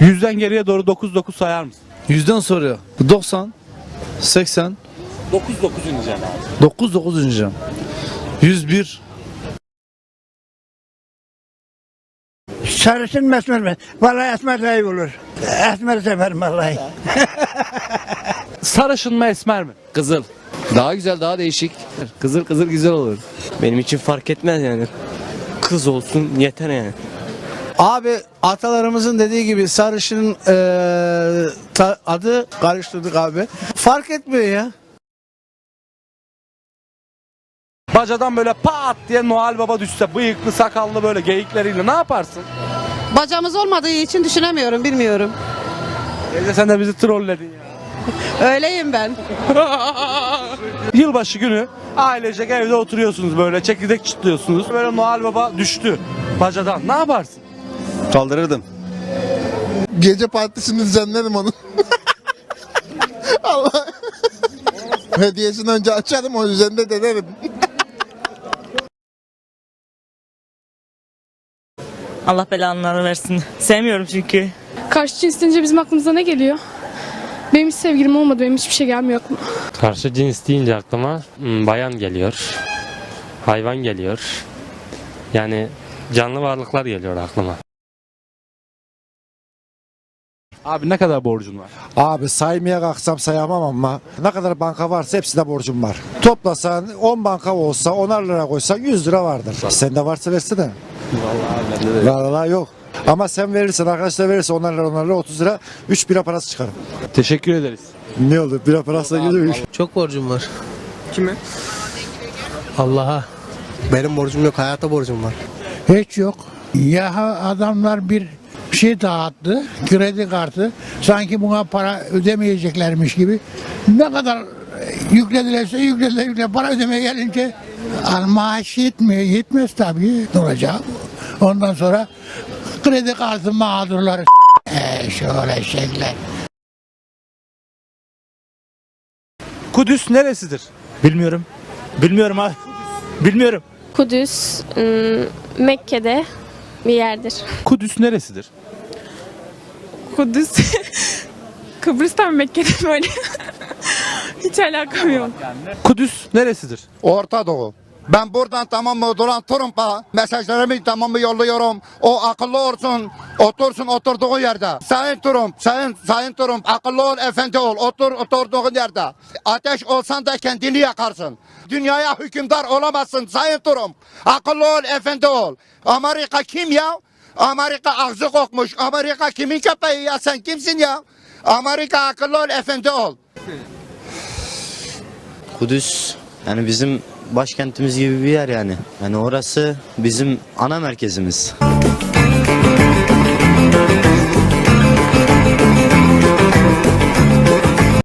Yüzden geriye doğru 9 9 sayar mısın? Yüzden soruyor. 90, 80, 9 9 ineceksin abi. 9 9 ineceğim. 101, Sarışın mı esmer mi? Vallahi esmer daha iyi olur. Esmer severim vallahi. Sarışın mı esmer mi? Kızıl. Daha güzel, daha değişik. Kızıl kızıl güzel olur. Benim için fark etmez yani. Kız olsun yeter yani. Abi atalarımızın dediği gibi sarışının eee, ta- adı karıştırdık abi. Fark etmiyor ya. Bacadan böyle pat diye Noel Baba düşse bıyıklı sakallı böyle geyikleriyle ne yaparsın? Bacamız olmadığı için düşünemiyorum, bilmiyorum. Teyze sen de bizi trolledin ya. Öyleyim ben. Yılbaşı günü ailecek evde oturuyorsunuz böyle çekirdek çitliyorsunuz. Böyle Noel Baba düştü bacadan. Ne yaparsın? Kaldırırdım. Gece partisini düzenlerim onun. Allah. Hediyesini önce açarım o üzerinde denerim. Allah belanları versin. Sevmiyorum çünkü. Karşı cins deyince bizim aklımıza ne geliyor? Benim hiç sevgilim olmadı. Benim hiçbir şey gelmiyor aklıma. Karşı cins deyince aklıma hmm, bayan geliyor. Hayvan geliyor. Yani canlı varlıklar geliyor aklıma. Abi ne kadar borcun var? Abi saymaya kalksam sayamam ama ne kadar banka varsa hepsine borcum var. Toplasan 10 banka olsa 10'ar lira koysan 100 lira vardır. Sende varsa versene. Vallahi bende de Vallahi yok. Ama sen verirsen arkadaşlar verirse 10'ar lira 10'ar lira 30 lira 3 bira parası çıkarım. Teşekkür ederiz. Ne oldu? Bira parası da gidiyor. Çok borcum var. Kime? Allah'a. Benim borcum yok, hayata borcum var. Hiç yok. Ya adamlar bir şey dağıttı, kredi kartı. Sanki buna para ödemeyeceklermiş gibi. Ne kadar yükledilerse yüklediler, yüklediler. Para ödemeye gelince maaş yetmiyor. Yetmez tabii. Ne olacak? Ondan sonra kredi kartı mağdurları e, şöyle şeyler. Kudüs neresidir? Bilmiyorum. Bilmiyorum abi. Bilmiyorum. Kudüs, Mekke'de bir yerdir. Kudüs neresidir? Kudüs, Kıbrıs'tan Mekke'de böyle. hiç alakam yok. Kudüs neresidir? Orta Doğu. Ben buradan tamam mı Donald Trump'a mesajlarımı tamam mı yolluyorum. O akıllı olsun, otursun oturduğu yerde. Sayın Trump, sayın, sayın Trump akıllı ol, efendi ol. Otur oturduğun yerde. Ateş olsan da kendini yakarsın. Dünyaya hükümdar olamazsın sayın Trump. Akıllı ol, efendi ol. Amerika kim ya? Amerika ağzı kokmuş. Amerika kimin köpeği ya? Sen kimsin ya? Amerika akıllı ol, efendi ol. Kudüs yani bizim başkentimiz gibi bir yer yani. Yani orası bizim ana merkezimiz.